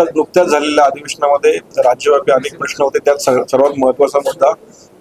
नुकत्याच झालेल्या अधिवेशनामध्ये राज्यव्यापी अनेक प्रश्न होते. त्यात सर्वात महत्त्वाचा मुद्दा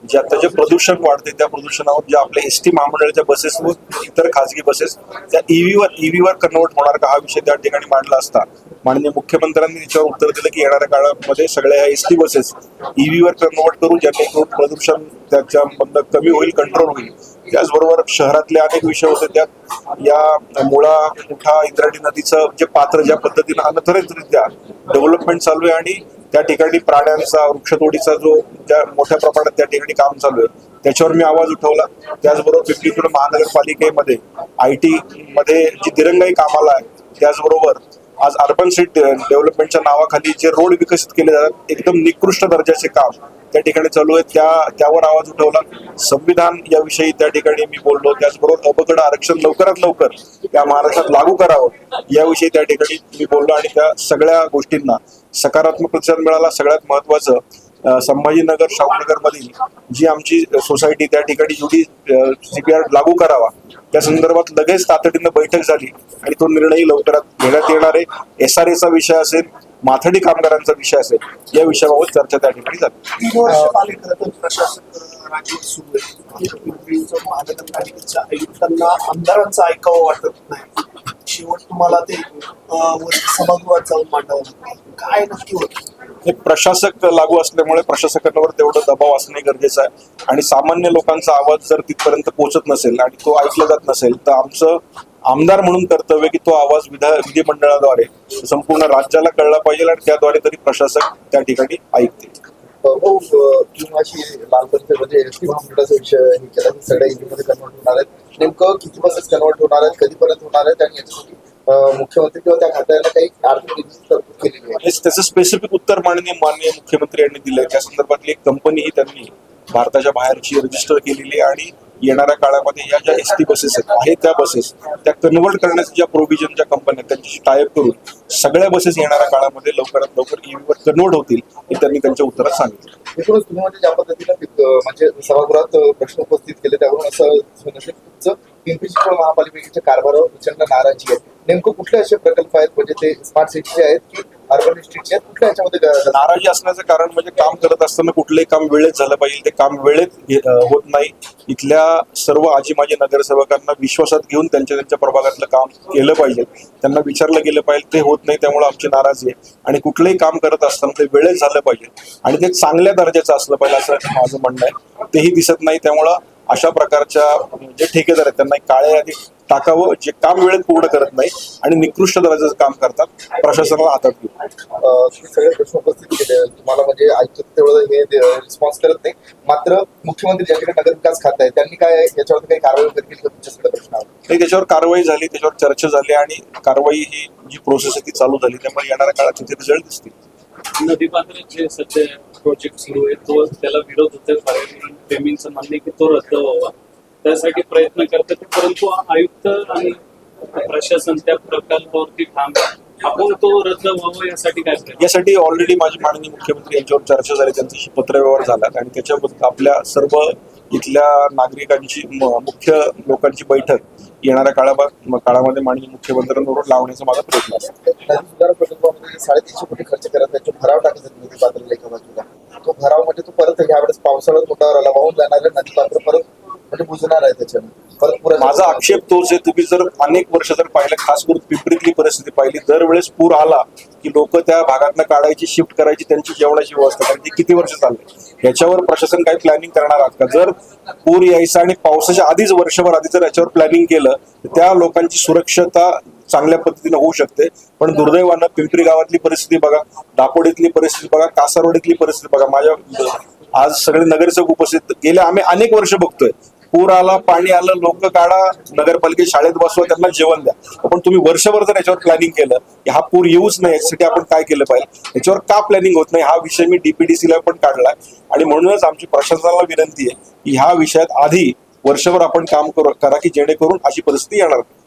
जे आता जे प्रदूषण वाढते त्या प्रदूषणावर ज्या आपल्या एस टी महामंडळाच्या बसेस व इतर खासगी बसेस त्या ईव्हीवर ईव्हीवर कन्वर्ट होणार का हा विषय त्या ठिकाणी मांडला असता. माननीय मुख्यमंत्र्यांनी त्याच्यावर उत्तर दिलं की येणाऱ्या काळामध्ये सगळ्या ह्या एस टी बसेस ईव्हीवर कन्वर्ट करून जेणेकरून प्रदूषण त्याच्या बंद कमी होईल कंट्रोल होईल. त्याचबरोबर शहरातले अनेक विषय होते त्यात या मुळा मुठा इंद्राणी नदीचं जे पात्र ज्या पद्धतीनं अनथरितरित्या डेव्हलपमेंट चालू आहे आणि त्या ठिकाणी प्राण्यांचा वृक्षतोडीचा जो ज्या मोठ्या प्रमाणात त्या ठिकाणी काम चालू आहे त्याच्यावर मी आवाज उठवला. त्याचबरोबर पिंपरी चिंचवड महानगरपालिकेमध्ये आय टी मध्ये जी दिरंगाई कामाला आहे त्याचबरोबर आज अर्बन सिटी डेव्हलपमेंटच्या नावाखाली जे रोड विकसित केले जातात एकदम निकृष्ट दर्जाचे काम त्या ठिकाणी चालू आहेत. त्या त्यावर आवाज उठवला. संविधान याविषयी त्या ठिकाणी मी बोललो. त्याचबरोबर अपगड आरक्षण लवकरात लवकर त्या महाराष्ट्रात लागू करावं याविषयी त्या ठिकाणी मी बोललो. आणि त्या सगळ्या गोष्टींना सकारात्मक प्रतिसाद मिळाला. सगळ्यात महत्वाचं संभाजीनगर शाहूनगर मधील जी आमची सोसायटी त्या ठिकाणी युडी सीपीआर लागू करावा. त्या संदर्भात लगेच तातडीनं बैठक झाली. आणि तो निर्णय लवकरात घेण्यात येणार आहे. एस आर एचा विषय असेल माथडी कामगारांचा विषय असेल या विषयाबाबत चर्चा त्या ठिकाणी झाली. आमदारांचं ऐकावं वाटत नाही. शेवट तुम्हाला ते सभागृहात जाऊन मांडावं काय नक्की होतं? हे प्रशासक लागू असल्यामुळे प्रशासकांवर तेवढं दबाव असणे गरजेचं आहे. आणि सामान्य लोकांचा आवाज जर तिथपर्यंत पोहोचत नसेल आणि तो ऐकला जात नसेल तर आमचं आमदार म्हणून कर्तव्य की तो आवाज विधा विधिमंडळाद्वारे संपूर्ण राज्याला कळला पाहिजे आणि त्याद्वारे तरी प्रशासक त्या ठिकाणी ऐकतील. हो, म्हणजे टी सगळ्या मध्ये होणार नेमकं किती बसेस कन्वर्ट होणार आहेत कधीपर्यंत होणार आहेत आणि याच्यासाठी मुख्यमंत्री किंवा त्या खात्याला काही आर्थिक निधीची तरतूद केलेली आहे. त्याचं स्पेसिफिक उत्तर माननीय माननीय मुख्यमंत्री यांनी दिलंय. त्या संदर्भातली एक कंपनी ही त्यांनी भारताच्या बाहेरची रजिस्टर केलेली आहे आणि येणाऱ्या काळामध्ये या ज्या एस टी बसेस आहेत आहे त्या बसेस त्या कन्वर्ट करण्याच्या ज्या प्रोव्हिजन ज्या कंपन्या आहेत त्यांच्याशी टायअप करून सगळ्या बसेस येणाऱ्या काळामध्ये लवकरात लवकर ईव्हीवर कन्वर्ट होतील हे त्यांनी त्यांच्या उत्तरात सांगितलं. एकूणच तुम्ही म्हणजे ज्या पद्धतीनं म्हणजे सभागृहात प्रश्न उपस्थित केले त्यावरून असं तुमचं पिंपरी चिंचवड महापालिकेच्या कारभारावर प्रचंड नाराजी आहे. नेमकं कुठले असे प्रकल्प आहेत? म्हणजे ते स्मार्ट सिटीचे आहेत की अर्बन डिस्ट्रिक्टचे आहेत? कुठल्या याच्यामध्ये नाराजी असण्याचं कारण म्हणजे काम करत असताना कुठलंही काम वेळेत झालं पाहिजे. ते काम वेळेत होत नाही. इथल्या सर्व आजी माजी नगरसेवकांना विश्वासात घेऊन त्यांच्या त्यांच्या प्रभागातलं काम केलं पाहिजे. त्यांना विचारलं गेलं पाहिजे. ते होत नाही त्यामुळे आमची नाराजी आहे. आणि कुठलंही काम करत असताना ते वेळेत झालं पाहिजे. आणि ते चांगल्या दर्जाचं असलं पाहिजे असं माझं म्हणणं आहे. तेही दिसत नाही त्यामुळं अशा प्रकारच्या जे ठेकेदार आहेत त्यांना काळ्या यादीत टाकावं जे काम वेळेत पूर्ण करत नाही आणि निकृष्ट दर्जाचं काम करतात प्रशासनाला हातात घेऊन. सगळे प्रश्न उपस्थित केले. तुम्हाला म्हणजे ऐकत तेवढं हे रिस्पॉन्स करत नाही. मात्र मुख्यमंत्री ज्या ठिकाणी नगर विकास खात आहे त्यांनी काय याच्यावर काही कारवाई वगैरे केली तुमच्या सगळ्या प्रश्नावर त्याच्यावर कारवाई झाली त्याच्यावर चर्चा झाली आणि कारवाई ही जी प्रोसेस आहे ती चालू झाली. त्यामुळे येणाऱ्या काळात तिथे रिझल्ट दिसतील. नदीपात्राचे सध्या प्रोजेक्ट सुरू आहे तो त्याला विरोध होतोय. पर्यावरण प्रेमींचं म्हणणे की तो रद्द व्हावा. त्यासाठी प्रयत्न करतात परंतु आयुक्त आणि प्रशासन त्या प्रकल्पावरती ठाम आपण तो रद्द व्हावा यासाठी काय यासाठी ऑलरेडी माझे माननीय मुख्यमंत्री यांच्यावर चर्चा झाली. त्यांच्याशी पत्रव्यवहार झाला. आणि त्याच्याबद्दल आपल्या सर्व इथल्या नागरिकांची मुख्य लोकांची बैठक येणाऱ्या काळा काळामध्ये माननीय रोड लावण्याचा माझा प्रयत्न असतो साडेतीनशे कोटी खर्च करत त्याचे भराव टाकत आहेत एका बाजूला. तो भराव म्हणजे तो परत ह्यावेळेस पावसाळ्यात तोंडावर आला वाहून जाणार नदी पात्र परत म्हणजे बुजणार आहे त्याच्यानं परत पुरा माझा आक्षेप तोच आहे तुम्ही जर अनेक वर्ष जर पाहिलं खास करून पिंपरीतली परिस्थिती पाहिली दरवेळेस पूर आला की लोक त्या भागातनं काढायची शिफ्ट करायची त्यांची जेवणाची व्यवस्था करायची किती वर्ष चालली? याच्यावर प्रशासन काही प्लॅनिंग करणार आहात का? जर पूर यायचा आणि पावसाच्या आधीच वर्षभर आधी जर याच्यावर प्लॅनिंग केलं तर त्या लोकांची सुरक्षता चांगल्या पद्धतीने होऊ शकते. पण दुर्दैवानं पिंपरी गावातली परिस्थिती बघा दापोडीतली परिस्थिती बघा कासारवाडीतली परिस्थिती बघा. माझ्या आज सगळे नगरसेवक उपस्थित गेले आम्ही अनेक वर्ष बघतोय. पूर आला पाणी आलं लोक काढा नगरपालिकेत शाळेत बसवा त्यांना जेवण द्या. पण तुम्ही वर्षभर जर याच्यावर प्लॅनिंग केलं की हा पूर येऊच नाही याच्यासाठी आपण काय केलं पाहिजे? याच्यावर का प्लॅनिंग होत नाही? हा विषय मी डीपीडीसीला पण काढलाय. आणि म्हणूनच आमची प्रशासनाला विनंती आहे की ह्या विषयात आधी वर्षभर आपण काम करू करा की जेणेकरून अशी परिस्थिती येणार नाही.